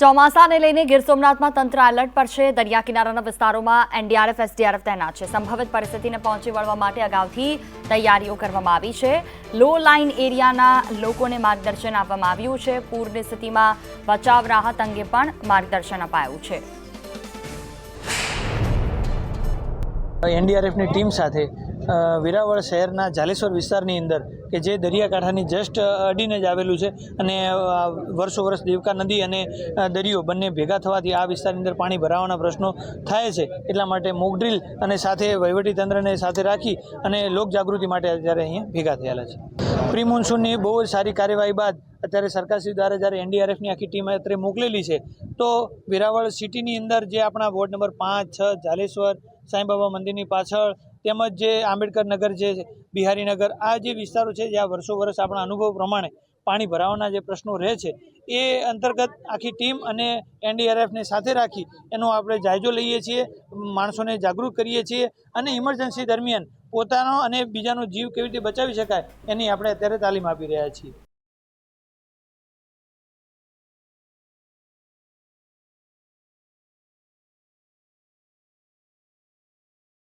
ચોમાસાને લઈને ગીર સોમનાથમાં તંત્ર એલર્ટ પર છે. દરિયા કિનારાના વિસ્તારોમાં એનડીઆરએફ, એસડીઆરએફ તૈનાત છે. સંભવિત પરિસ્થિતિને પહોંચી વળવા માટે અગાઉથી તૈયારીઓ કરવામાં આવી છે. લો લાઇન એરિયાના લોકોને માર્ગદર્શન આપવામાં આવ્યું છે. પૂરની સ્થિતિમાં બચાવ રાહત અંગે પણ માર્ગદર્શન અપાયું છે. એનડીઆરએફની ટીમ સાથે વેરાવળ શહેરના જાલેશ્વર વિસ્તારની અંદર કે જે દરિયાકાંઠાની જસ્ટ અડીને જ આવેલું છે અને વર્ષો વર્ષ દેવકા નદી અને દરિયો બંને ભેગા થવાથી આ વિસ્તારની અંદર પાણી ભરાવાના પ્રશ્નો થાય છે. એટલા માટે મોકડ્રીલ અને સાથે વહીવટીતંત્રને સાથે રાખી અને લોકજાગૃતિ માટે અત્યારે અહીંયા ભેગા થયેલા છે. પ્રી મોન્સૂનની બહુ જ સારી કાર્યવાહી બાદ અત્યારે સરકારશ્રી દ્વારા જ્યારે એનડીઆરએફની આખી ટીમ અત્યારે મોકલેલી છે, તો વેરાવળ સિટીની અંદર જે આપણા વોર્ડ નંબર પાંચ, છ, જાલેશ્વર સાંઈબાબા મંદિરની પાછળ તેમજ જે આંબેડકર નગર જે બિહારીનગર આ જે વિસ્તારો છે જ્યાં વર્ષો વર્ષ આપણા અનુભવ પ્રમાણે પાણી ભરાવાના જે પ્રશ્નો રહે છે, એ અંતર્ગત આખી ટીમ અને એનડીઆરએફને સાથે રાખી એનો આપણે જાયજો લઈએ છીએ, માણસોને જાગૃત કરીએ છીએ અને ઇમરજન્સી દરમિયાન પોતાનો અને બીજાનો જીવ કેવી રીતે બચાવી શકાય એની આપણે અત્યારે તાલીમ આપી રહ્યા છીએ.